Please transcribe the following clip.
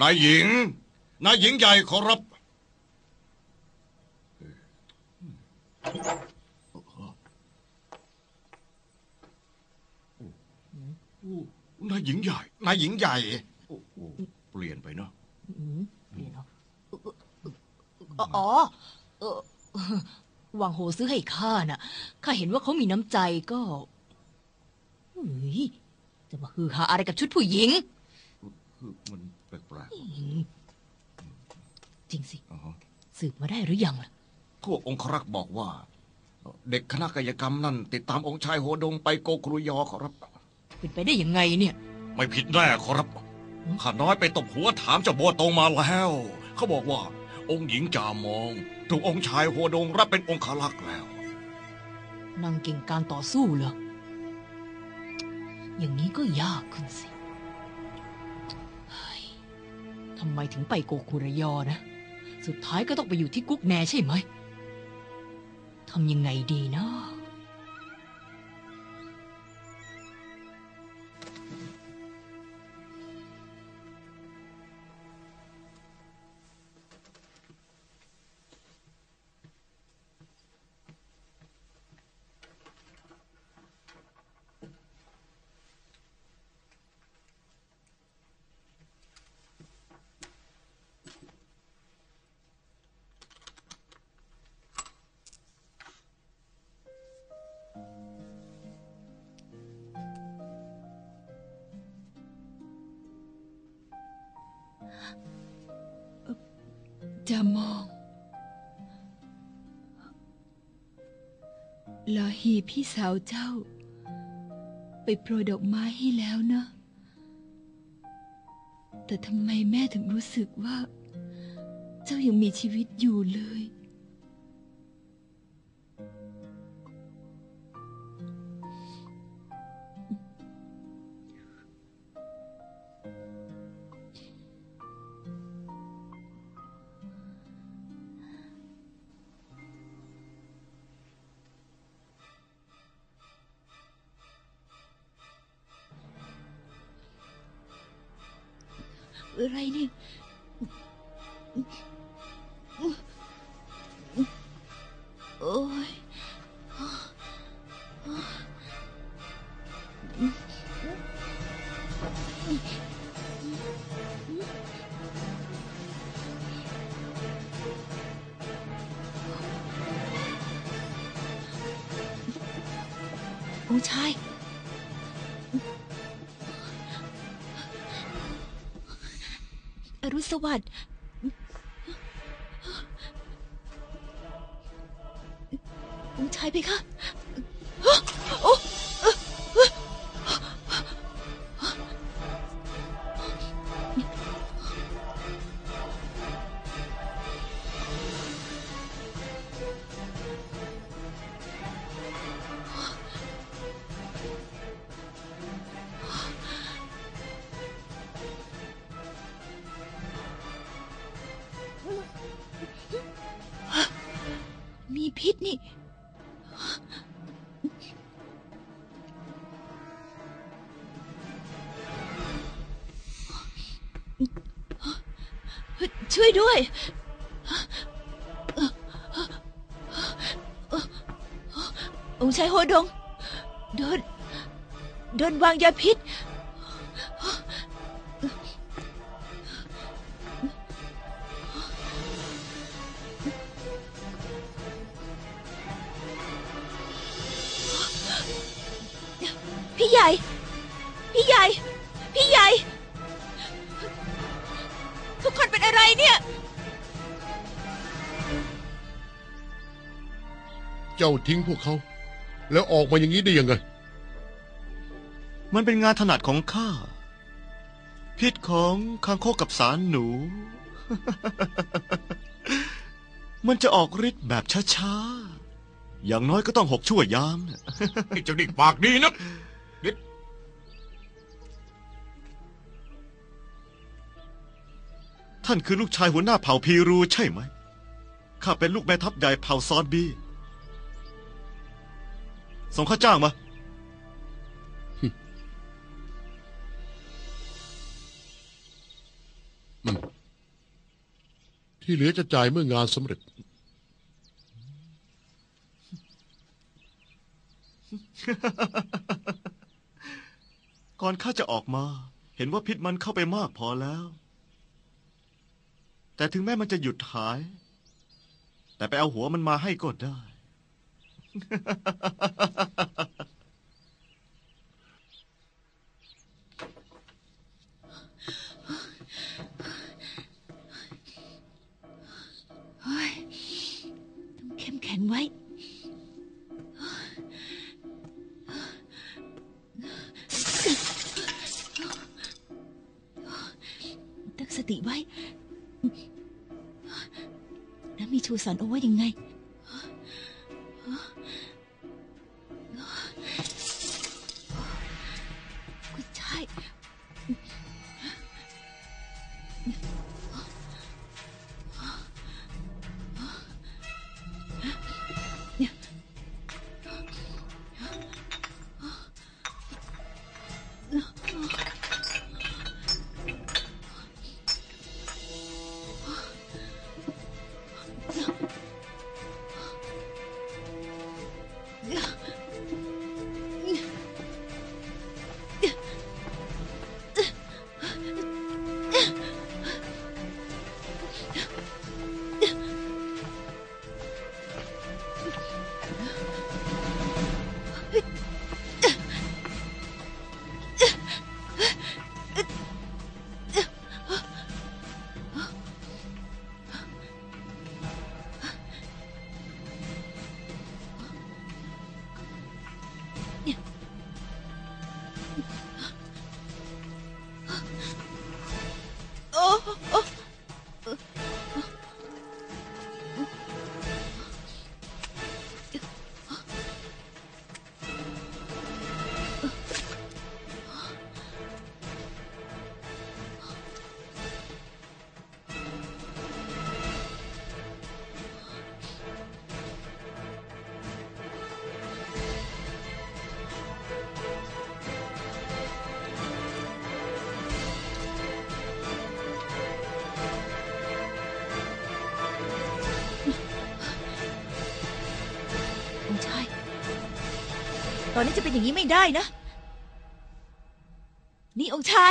นายหญิง นายหญิงใหญ่ขอรับ นายหญิงใหญ่ นายหญิงใหญ่โอ้โหเปลี่ยนไปเนาะเปลี่ยนเหรออ๋ออ๋อเออวางโหซื้อให้ข้าน่ะ ข้าเห็นว่าเขามีน้ำใจก็เฮ้ยจะมาฮือฮาอะไรกับชุดผู้หญิงคือมัน แปลกจริงสิ ๆอ๋อสืบมาได้หรือยังล่ะ พวกองครักษ์บอกว่า เด็กคณะกายกรรมนั่น ติดตามองค์ชายโหดงไปโกครุยอขอรับ เป็นไปได้ยังไงเนี่ย ไม่ผิดแน่ขอรับ ข้าน้อยไปตบหัวถามเจ้าโบตรงมาแล้ว เขาบอกว่า องค์หญิงจามอง ถูกองค์ชายโหดงรับเป็นองคลักษ์แล้ว นางเก่งการต่อสู้เหรอ อย่างนี้ก็ยากขึ้นสิ ทำไมถึงไปโกคุระยอนะ สุดท้ายก็ต้องไปอยู่ที่กุ๊กแนใช่ไหมทำยังไงดีนะ จะมองลอฮีพี่สาวเจ้า ไปโปรยดอกไม้ให้แล้วนะแต่ทำไมแม่ถึงรู้สึกว่า เจ้ายังมีชีวิตอยู่เลย อะไรเนี่ยโอ้ยองค์ชาย อรุณสวัสดิ์องค์ชายเพคะ พิษนี่ ช่วยด้วย องค์ชายโฮดง โดน โดนวางยาพิษ ใหญ่ พี่ใหญ่ พี่ใหญ่ ทุกคนเป็นอะไรเนี่ย เจ้าทิ้งพวกเขา แล้วออกมาอย่างนี้ได้ยังไง มันเป็นงานถนัดของข้า พิษของคางคกกับสารหนู มันจะออกฤทธิ์แบบช้าๆ อย่างน้อยก็ต้องหกชั่วยามน่ะไอ้เจ้านี่ปากดีนะานคือลูกชายหัวหน้าเผ่าพีรูใช่ไหม ข้าเป็นลูกแม่ทัพใหญ่เผ่าซอนบี ส่งข้าจ้างมา ที่เหลือจะจ่ายเมื่องานสำเร็จ ก่อนข้าจะออกมา เห็นว่าพิษมันเข้าไปมากพอแล้ว แต่ถึงแม้มันจะหยุดหาย แต่ไปเอาหัวมันมาให้ก็ได้ เฮ้ยต้องเข้มแข็งไว้ ตั้งสติไว้ ชูสอนเอาไว้ยังไง โอ้ ตอนนี้จะเป็นอย่างนี้ไม่ได้นะ นี่องค์ชาย